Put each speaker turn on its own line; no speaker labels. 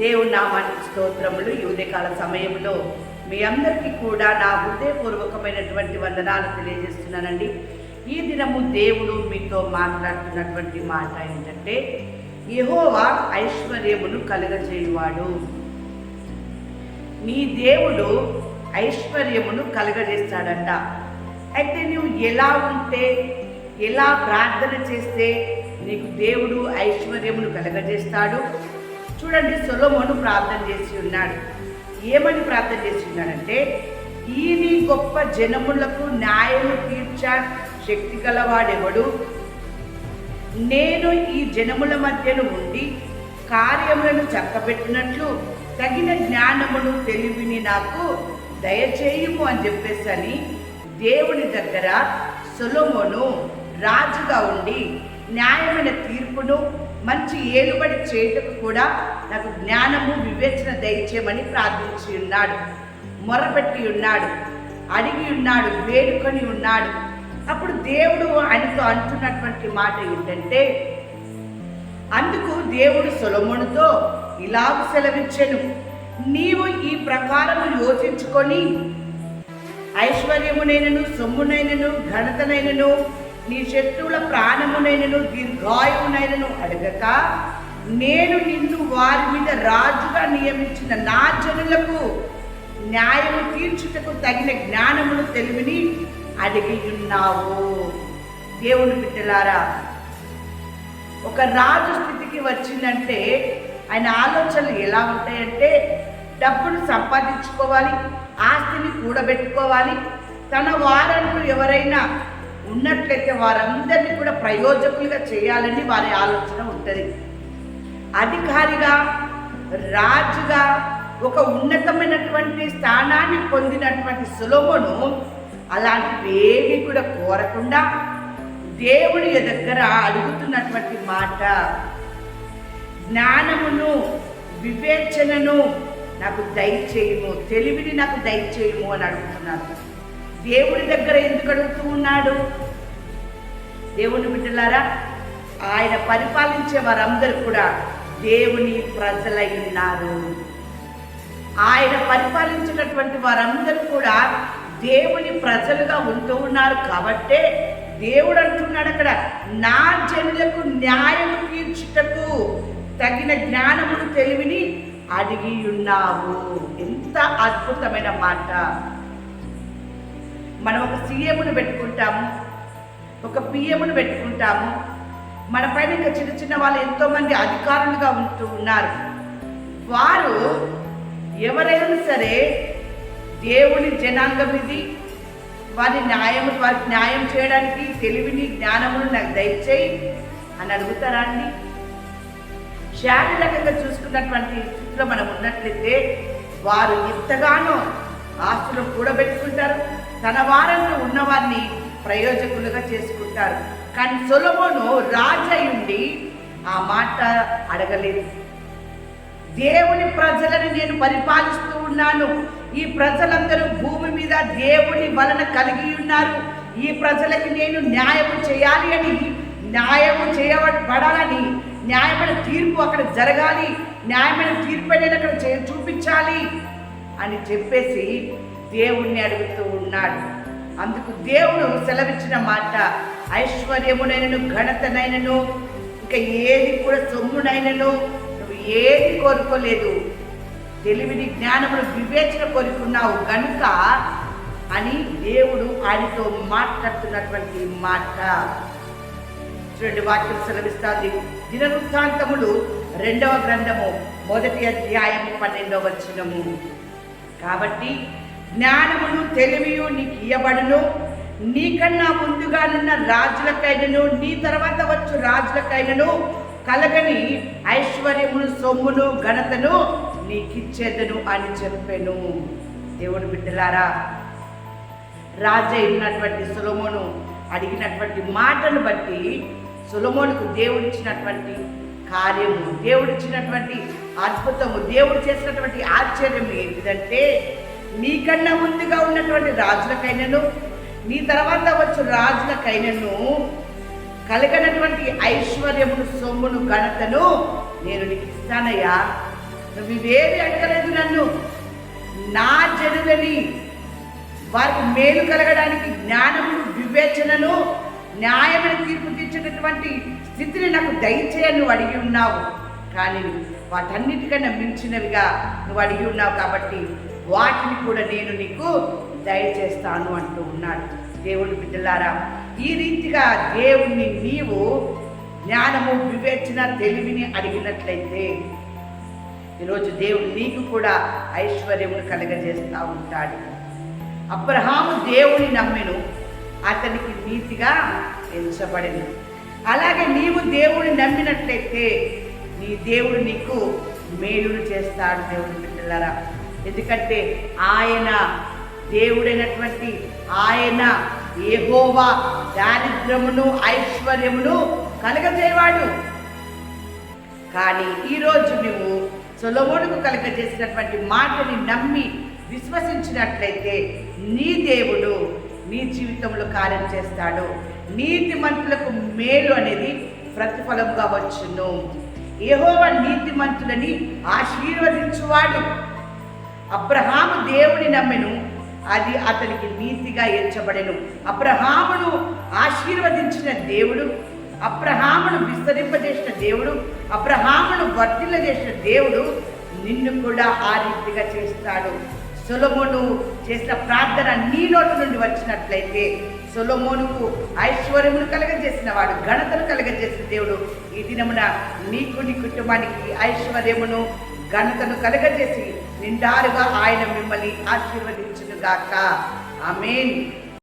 దేవుడు నామానికి స్తోత్రములు. ఈ సమయంలో మీ అందరికీ కూడా నా హృదయపూర్వకమైనటువంటి వందనాలు తెలియజేస్తున్నానండి. ఈ దినము దేవుడు మీతో మాట్లాడుతున్నటువంటి మాట ఏంటంటే యహోవా ఐశ్వర్యమును కలుగజేయువాడు. నీ దేవుడు ఐశ్వర్యమును కలగజేస్తాడంట. అయితే నువ్వు ఎలా ఉంటే ఎలా ప్రార్థన చేస్తే నీకు దేవుడు ఐశ్వర్యమును కలగజేస్తాడు? చూడండి సొలోమోను ప్రార్థన చేసి ఉన్నాడు. ఏమని ప్రార్థన చేసి ఉన్నాడంటే ఈ నీ గొప్ప జనములకు న్యాయము తీర్చ శక్తి గలవాడెవడు? నేను ఈ జనముల మధ్యను ఉండి కార్యములను చక్కబెట్టినట్లు తగిన జ్ఞానమును తెలివిని నాకు దయచేయుము అని చెప్పేసి అని దేవుని దగ్గర సొలొమోను రాజుగా ఉండి న్యాయమైన తీర్పును మంచి ఏలుబడి చేయటకు కూడా నాకు జ్ఞానము వివేచన దయచేయమని ప్రార్థించి ఉన్నాడు. మొరపెట్టి ఉన్నాడు. అడిగి ఉన్నాడు. వేడుకొని ఉన్నాడు. అప్పుడు దేవుడు ఆయనతో అంటున్నటువంటి మాట ఏంటంటే అందుకు దేవుడు సొలొమోనుతో ఇలాగ సెలవిచ్చెను. నీవు ఈ ప్రకారము యోచించుకొని ఐశ్వర్యమునైనను సొమ్మునైనను ఘనతనైనను నీ శత్రువుల ప్రాణమునైనను దీర్ఘాయువునైనను అడగక నేను నిన్ను వారి మీద రాజుగా నియమించిన నా జనులకు న్యాయము తీర్చుటకు తగిన జ్ఞానమును తెలివిని అడిగి ఉన్నావు దేవుని బిడ్డలారా ఒక రాజు స్థితికి వచ్చిందంటే ఆయన ఆలోచనలు ఎలా ఉంటాయంటే డబ్బును సంపాదించుకోవాలి ఆస్తిని కూడబెట్టుకోవాలి తన వారంలో ఎవరైనా ఉన్నట్లయితే వారందరినీ కూడా ప్రయోజకులుగా చేయాలని వారి ఆలోచన ఉంటుంది. అధికారిగా రాజుగా ఒక ఉన్నతమైనటువంటి స్థానాన్ని పొందినటువంటి సులభను అలాంటివి కూడా కోరకుండా దేవుడి దగ్గర అడుగుతున్నటువంటి మాట జ్ఞానమును వివేచనను నాకు దయచేయము తెలివిని నాకు దయచేయము అని అడుగుతున్నాను దేవుడి దగ్గర ఎందుకు అడుగుతూ ఉన్నాడు? దేవుని బిడ్డలారా ఆయన పరిపాలించే వారందరూ కూడా దేవుని ప్రజలై ఉన్నారు. ఆయన పరిపాలించినటువంటి వారందరూ కూడా దేవుని ప్రజలుగా ఉంటూ ఉన్నారు కాబట్టే దేవుడు అంటున్నాడు అక్కడ నా జనులకు న్యాయం తీర్చుటకు తగిన జ్ఞానమును తెలివిని అడిగి ఉన్నావు. ఎంత అద్భుతమైన మాట. మనం ఒక సీఎంను పెట్టుకుంటాము ఒక పిఎంను పెట్టుకుంటాము. మన పైన ఇంకా చిన్న చిన్న వాళ్ళు ఎంతోమంది అధికారులుగా ఉంటూ ఉన్నారు. వారు ఎవరైనా సరే దేవుని జనాంగం ఇది. వారి న్యాయం వారికి న్యాయం చేయడానికి తెలివిని జ్ఞానమును నాకు దయచేయి అని అడుగుతారా అండి? శారీరకంగా చూసుకున్నటువంటి స్థితిలో మనం ఉన్నట్లయితే వారు ఎంతగానో ఆస్తులు కూడబెట్టుకుంటారు. తన వారంలో ఉన్నవారిని ప్రయోజకులుగా చేసుకుంటారు. కానీ సొలమోను రాజయుండి ఆ మాట అడగలేదు. దేవుని ప్రజలను నేను పరిపాలిస్తూ ఉన్నాను. ఈ ప్రజలందరూ భూమి మీద దేవుని వలన కలిగి ఉన్నారు. ఈ ప్రజలకి నేను న్యాయము చేయాలి అని న్యాయము చేయబడాలని న్యాయమైన తీర్పు అక్కడ జరగాలి న్యాయమైన తీర్పు నేను అక్కడ చే చూపించాలి అని చెప్పేసి దేవుణ్ణి అడుగుతూ ఉన్నాడు. అందుకు దేవుడు సెలవిచ్చిన మాట ఐశ్వర్యమునైనను ఘనతనైనను ఇంకా ఏది కూడా సొమ్మునైనను నువ్వు ఏది కోరుకోలేదు. తెలివిని జ్ఞానమును వివేచన కోరుకున్నావు గనుక అని దేవుడు ఆయనతో మాట్లాడుతున్నటువంటి మాట. చూడండి వాక్యం సెలవిస్తుంది. దినవృత్తాంతములు రెండవ గ్రంథము మొదటి అధ్యాయము పన్నెండవ వచనము. కాబట్టి జ్ఞానమును తెలివియు నీకు ఇయ్యబడును. నీకన్నా ముందుగానున్న రాజులకైనను నీ తర్వాత వచ్చు రాజులకైనను కలగని ఐశ్వర్యమును సొమ్మును ఘనతను నీకిచ్చేదను అని చెప్పాను. దేవుడు బిడ్డలారా రాజై ఉన్నటువంటి సులమోను అడిగినటువంటి మాటను బట్టి సులమోనుకు దేవుడిచ్చినటువంటి కార్యము దేవుడిచ్చినటువంటి అద్భుతము దేవుడు చేసినటువంటి ఆశ్చర్యం ఏంటిదంటే నీకన్నా ముందుగా ఉన్నటువంటి రాజులకైనను నీ తర్వాత వచ్చు రాజులకైనను కలగనటువంటి ఐశ్వర్యమును సొమ్మును ఘనతను నేను నీకు ఇస్తానయ్యా. నువ్వు ఇవేవి అడగలేదు నన్ను. నా జనులని వారికి మేలు కలగడానికి జ్ఞానము వివేచనను న్యాయమైన తీర్పు తీర్చేటటువంటి స్థితిని నాకు దయచేయని నువ్వు అడిగి ఉన్నావు. కానీ వాటన్నిటికన్నా మించినవిగా నువ్వు అడిగి ఉన్నావు కాబట్టి వాటిని కూడా నేను నీకు దయచేస్తాను అంటూ ఉన్నాడు. దేవుని బిడ్డలారా ఈ రీతిగా దేవుణ్ణి నీవు జ్ఞానము వివేచన తెలివిని అడిగినట్లయితే ఈరోజు దేవుడు నీకు కూడా ఐశ్వర్యమును కలగజేస్తూ ఉంటాడు. అబ్రహాము దేవుని నమ్మెను అతనికి నీతిగా ఎంచబడింది అలాగే నీవు దేవుని నమ్మినట్లయితే నీ దేవుడు నీకు మేలును చేస్తాడు దేవుని బిడ్డలారా. ఎందుకంటే ఆయన దేవుడైనటువంటి ఆయన ఏహోవా దారిద్రమును ఐశ్వర్యమును కలగజేవాడు కానీ ఈరోజు నువ్వు సొలమోనుకు కలగజేసినటువంటి మాటని నమ్మి విశ్వసించినట్లయితే నీ దేవుడు నీ జీవితంలో కార్యం చేస్తాడు. నీతి మంతులకు మేలు అనేది ప్రతిఫలంగా వచ్చును. నీతి మంత్రులని ఆశీర్వదించువాడు. అబ్రహాము దేవుని నమ్మెను. అది అతనికి నీతిగా ఎంచబడెను. అబ్రహామును ఆశీర్వదించిన దేవుడు అబ్రహామును విస్తరింపజేసిన దేవుడు అబ్రహామును వర్తిల్లజేసిన దేవుడు నిన్ను కూడా ఆ రీతిగా చేస్తాడు. సొలొమోను చేసిన ప్రార్థన నీ నోటి నుండి వచ్చినట్లయితే సొలొమోనుకు ఐశ్వర్యమును కలగజేసిన వాడు ఘనతను కలగజేసిన దేవుడు. ఈ దినమున నీకు నీ కుటుంబానికి ఐశ్వర్యమును ఘనతను కలగజేసి నిండారుగా ఆయన మిమ్మల్ని ఆశీర్వదించును గాక ఆమేన్.